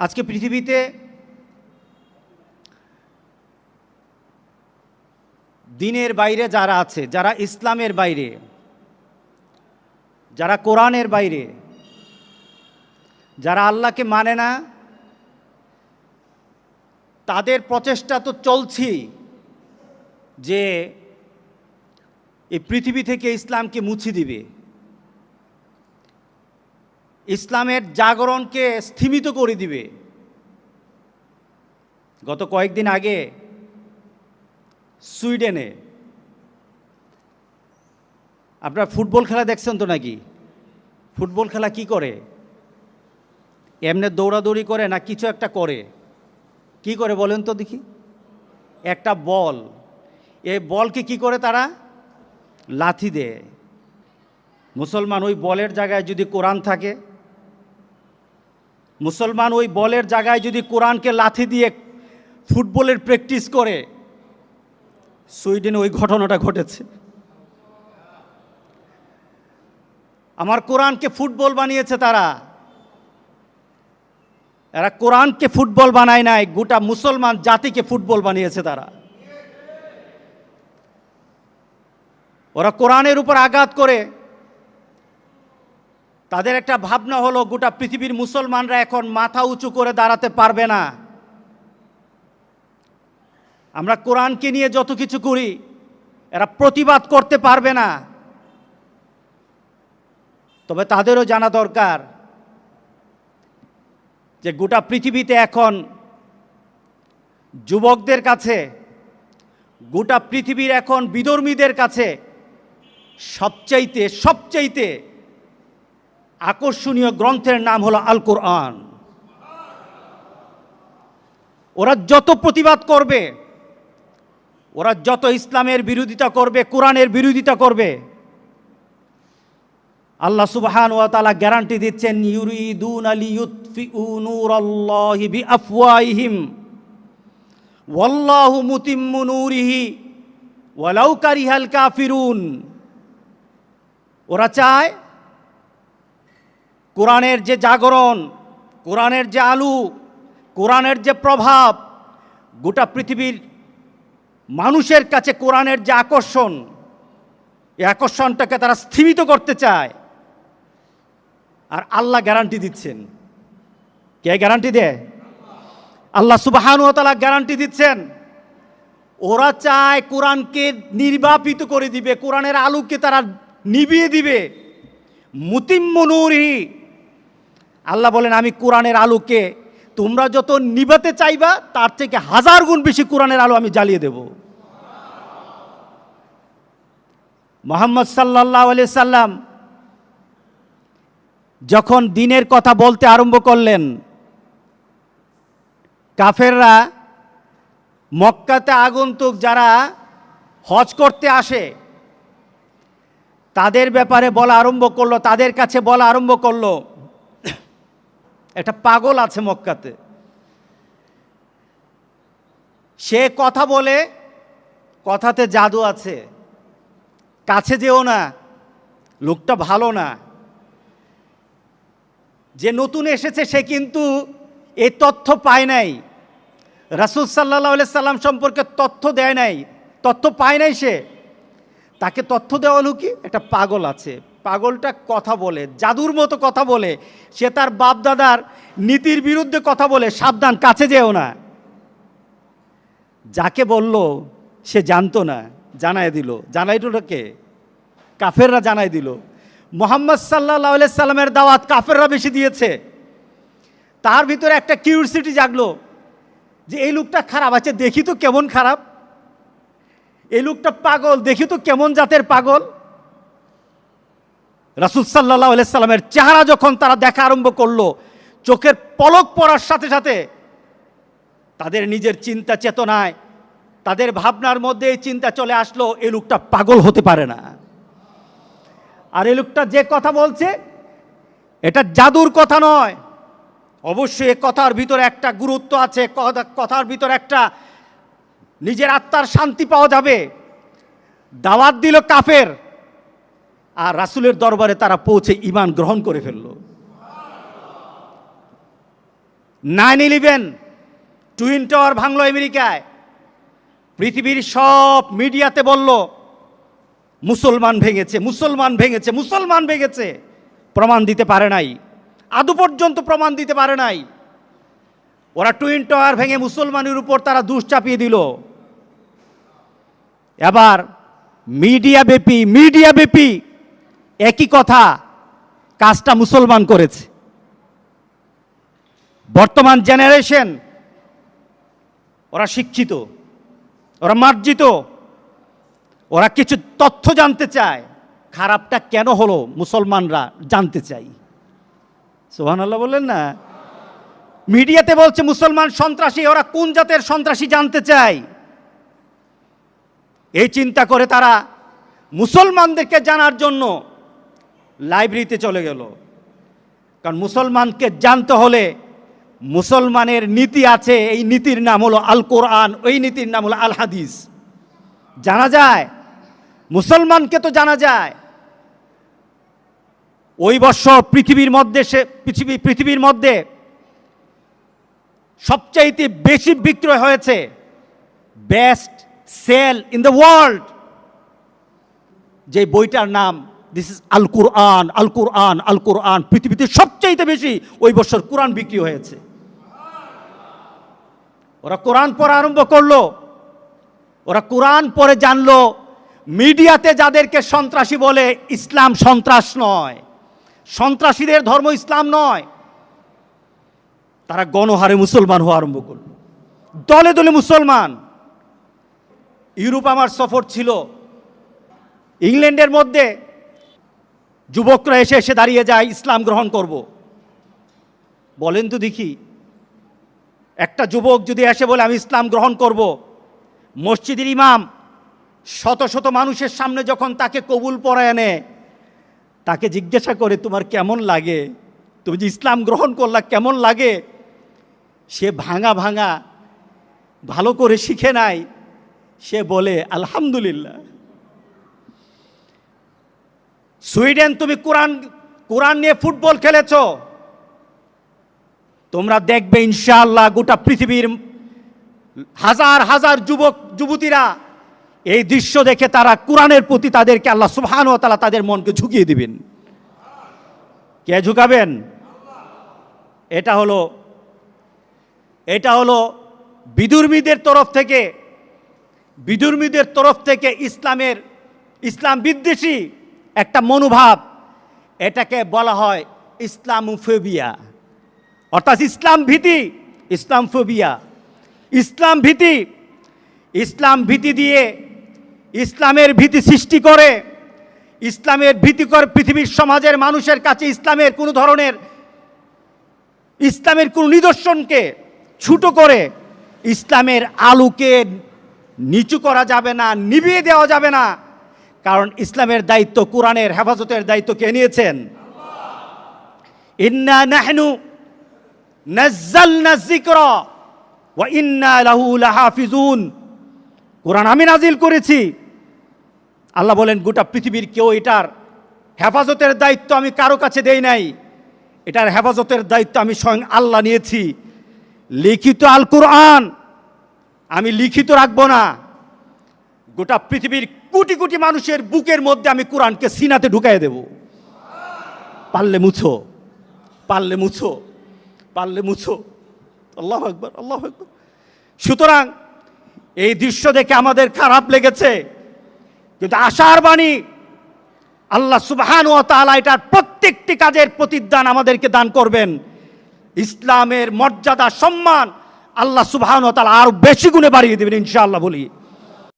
আজকে পৃথিবীতে দিনের বাইরে যারা আছে, যারা ইসলামের বাইরে, যারা কোরআনের বাইরে, যারা আল্লাহকে মানে না, তাদের প্রচেষ্টা তো চলছেই যে এই পৃথিবী থেকে ইসলামকে মুছে দিবে। ইসলামের জাগরণকে স্থিমিত করে দিবে। গত কয়েকদিন আগে সুইডেনে আপনার ফুটবল খেলা দেখছেন তো নাকি? ফুটবল খেলা কি করে? এমনি দৌড়াদৌড়ি করে না কিছু একটা করে? কি করে বলেন তো দেখি। একটা বল। এই বলকে কি করে তারা? লাথি দেয়। মুসলমান ওই বলের জায়গায় যদি কোরআন থাকে মুসলমান ওই বলের জায়গায় যদি কোরআনকে লাথি দিয়ে ফুটবলের প্র্যাকটিস করে, সুইডেনে ওই ঘটনাটা ঘটেছে। আমার কোরআনকে ফুটবল বানিয়েছে তারা। এরা কোরআনকে ফুটবল বানায় নাই, গোটা মুসলমান জাতিকে ফুটবল বানিয়েছে তারা। ওরা কোরআনের উপর আঘাত করে তাদের একটা ভাবনা হলো গোটা পৃথিবীর মুসলমানরা এখন মাথা উঁচু করে দাঁড়াতে পারবে না। আমরা কোরআনকে নিয়ে যত কিছু করি, এরা প্রতিবাদ করতে পারবে না। তবে তাদেরও জানা দরকার যে গোটা পৃথিবীতে এখন যুবকদের কাছে, গোটা পৃথিবীর এখন বিধর্মীদের কাছে সবচাইতে সবচাইতে আকর্ষণীয় গ্রন্থের নাম হলো আল কোরআন ওরা যত প্রতিবাদ করবে, ওরা যত ইসলামের বিরোধিতা করবে, কোরআনের বিরোধিতা করবে, আল্লাহ সুবহান ওয়া তাআলা গ্যারান্টি দিচ্ছেন, ইউরিদুন লিইউতফিউ নূরাল্লাহি বিআফওয়াহিম ওয়াল্লাহু মুতিম্মু নূরিহি ওয়ালাউ কারিহাল কাফিরুন। ওরা চায় কোরআনের যে জাগরণ, কোরআনের যে আলু, কোরআনের যে প্রভাব, গোটা পৃথিবীর মানুষের কাছে কোরআনের যে আকর্ষণ, এই আকর্ষণটাকে তারা স্থিমিত করতে চায়। আর আল্লাহ গ্যারান্টি দিচ্ছেন। কে গ্যারান্টি দেয়? আল্লাহ সুবাহানুতলা গ্যারান্টি দিচ্ছেন। ওরা চায় কোরআনকে নির্বাপিত করে দিবে, কোরআনের আলোকে তারা নিভিয়ে দিবে। মুতিম্মনুরি আল্লাহ বলেন, আমি কোরআনের আলোকে তোমরা যত নিভাতে চাইবা, তার থেকে হাজার গুণ বেশি কোরআনের আলো আমি জ্বালিয়ে দেব। মোহাম্মদ সাল্লাহ আলি সাল্লাম যখন দিনের কথা বলতে আরম্ভ করলেন, কাফেররা মক্কাতে আগন্তুক যারা হজ করতে আসে, তাদের ব্যাপারে বলা আরম্ভ করল, তাদের কাছে বলা আরম্ভ করল একটা পাগল আছে মক্কাতে। সে কথা বলে, কথাতে জাদু আছে। কাছে যেও না, লোকটা ভালো না। যে নতুন এসেছে, সে কিন্তু এই তথ্য পায় নাই। রাসুল সাল্লাহ সাল্লাম সম্পর্কে তথ্য দেয় নাই। তথ্য পায় নাই সে। তাকে তথ্য দেওয়া হলো কি? একটা পাগল আছে। পাগলটা কথা বলে, জাদুর মতো কথা বলে, সে তার বাপদাদার নীতির বিরুদ্ধে কথা বলে, সাবধান, কাছে যেও না। যাকে বলল, সে জানতো না, জানাই দিল। জানাইটোটা কে? কাফেররা জানাই দিল। মোহাম্মদ সাল্লাহ সাল্লামের দাওয়াত কাফেররা বেশি দিয়েছে। তার ভিতরে একটা কিউরিসিটি জাগলো, যে এই লোকটা খারাপ আছে, দেখি তো কেমন খারাপ। এই লোকটা পাগল, দেখি তো কেমন জাতের পাগল। রাসুল সাল্লাহ সাল্লামের চেহারা যখন তারা দেখা আরম্ভ করল, চোখের পলক পড়ার সাথে সাথে তাদের নিজের চিন্তা চেতনায়, তাদের ভাবনার মধ্যে এই চিন্তা চলে আসলো এই লোকটা পাগল হতে পারে না। আর এই লোকটা যে কথা বলছে, এটা জাদুর কথা নয়। অবশ্যই কথার ভিতরে একটা গুরুত্ব আছে, কথা- কথার ভিতরে একটা নিজের আত্মার শান্তি পাওয়া যাবে। দাওয়াত দিল কাফের। আর রাসুলের দরবারে তারা পৌঁছে ইমান গ্রহণ করে ফেলল। নাইন ইলেভেন, টুইন টাওয়ার ভাঙলো আমেরিকায়। পৃথিবীর সব মিডিয়াতে বলল, মুসলমান ভেঙেছে মুসলমান ভেঙেছে মুসলমান ভেঙেছে। প্রমাণ দিতে পারে নাই। আদু পর্যন্ত প্রমাণ দিতে পারে নাই। ওরা টুইন টাওয়ার ভেঙে মুসলমানের উপর তারা দুষ চাপিয়ে দিল। এবার মিডিয়া ব্যাপী মিডিয়া ব্যাপী একই কথা, কাজটা মুসলমান করেছে। বর্তমান জেনারেশন, ওরা শিক্ষিত, ওরা মার্জিত, ওরা কিছু তথ্য জানতে চায়, খারাপটা কেন হলো মুসলমানরা জানতে চাই। সোহান আল্লাহ বললেন না? মিডিয়াতে বলছে মুসলমান সন্ত্রাসী, ওরা কোন জাতের সন্ত্রাসী জানতে চায়? এই চিন্তা করে তারা মুসলমানদেরকে জানার জন্য লাইব্রেরিতে চলে গেল। কারণ মুসলমানকে জানতে হলে মুসলমানের নীতি আছে, এই নীতির নাম হলো আল কোরআন ওই নীতির নাম হলো আল হাদিস জানা যায়, মুসলমানকে তো জানা যায়। ওই বছর পৃথিবীর মধ্যে সে পৃথিবী পৃথিবীর মধ্যে সবচাইতে বেশি বিক্রয় হয়েছে best sell in the world যে বইটার নাম দিস ইজ আল কুরআন আল কুরআন আল কুরআন পৃথিবীতে সবচাইতে বেশি ওই বছর কোরআন বিক্রি হয়েছে। ওরা কোরআন পড়া আরম্ভ করল। ওরা কোরআন পড়ে জানলো। মিডিয়াতে যাদেরকে সন্ত্রাসী বলে, ইসলাম সন্ত্রাস নয়। সন্ত্রাসীদের ধর্ম ইসলাম নয়। তারা গণহারে মুসলমান হওয়া আরম্ভ করল। দলে দলে মুসলমান। ইউরোপ আমার সফর ছিল। ইংল্যান্ডের মধ্যে যুবকরা এসে এসে দাঁড়িয়ে যায়, ইসলাম গ্রহণ করব। বলেন তো দেখি, একটা যুবক যদি এসে বলে, আমি ইসলাম গ্রহণ করব। মসজিদের ইমাম শত শত মানুষের সামনে যখন তাকে কবুল পড়ায় এনে তাকে জিজ্ঞাসা করে, তোমার কেমন লাগে? তুমি যে ইসলাম গ্রহণ করলা, কেমন লাগে? সে ভাঙা ভাঙা, ভালো করে শিখে নাই সে বলে, আলহামদুলিল্লাহ। সুইডেন তুমি কোরআন কোরআন নিয়ে ফুটবল খেলেছ। তোমরা দেখবে ইনশাআল্লাহ গোটা পৃথিবীর হাজার হাজার যুবক, যুবতীরা এই দৃশ্য দেখে তারা কোরআনের প্রতি তাদেরকে আল্লাহ সুবহান ও তালা তাদের মনকে ঝুঁকিয়ে দিবেন। কে ঝুঁকাবেন? এটা হলো এটা হলো বিদুর্মীদের তরফ থেকে, বিদুর্মীদের তরফ থেকে ইসলামের, ইসলাম বিদ্বেষী একটা মনোভাব, এটাকে বলা হয় ইসলামোফোবিয়া। অর্থাৎ ইসলাম ভীতি ইসলাম ফোবিয়া ইসলাম ভীতি ইসলাম ভীতি দিয়ে ইসলামের ভীতি সৃষ্টি করে, ইসলামের ভীতিকর পৃথিবীর সমাজের মানুষের কাছে ইসলামের কোনো ধরনের, ইসলামের কোনো নিদর্শনকে ছুটো করে ইসলামের আলুকে নিচু করা যাবে না, নিভিয়ে দেওয়া যাবে না। কারণ ইসলামের দায়িত্ব, কোরআনের হেফাজতের দায়িত্ব কে নিয়েছেন? ইন্না নাহনু নাজ্জালনা যিকরা ওয়া ইন্না লাহু লাহাফিজুন। কোরআন আমি নাজিল করেছি। আল্লাহ বলেন, গোটা পৃথিবীর কেউ এটার হেফাজতের দায়িত্ব আমি কারও কাছে দেই নাই। এটার হেফাজতের দায়িত্ব আমি স্বয়ং আল্লাহ নিয়েছি। লিখিত আল কোরআন আমি লিখিত রাখব না। গোটা পৃথিবীর কোটি কোটি মানুষের বুকের মধ্যে আমি কোরআনকে সিনাতে ঢুকাই দেব। পারলে মুছো পারলে মুছো পারলে মুছো। আল্লাহ একবার আল্লাহ একবার সুতরাং এই দৃশ্য দেখে আমাদের খারাপ লেগেছে, কিন্তু আশার বাণী, আল্লাহ সুবহান ও তালা এটার প্রত্যেকটি কাজের প্রতিদান আমাদেরকে দান করবেন। ইসলামের মর্যাদা, সম্মান আল্লাহ সুবহান ও তাআলা আরও বেশি গুণে বাড়িয়ে দেবেন, ইনশাআল্লাহ বলি।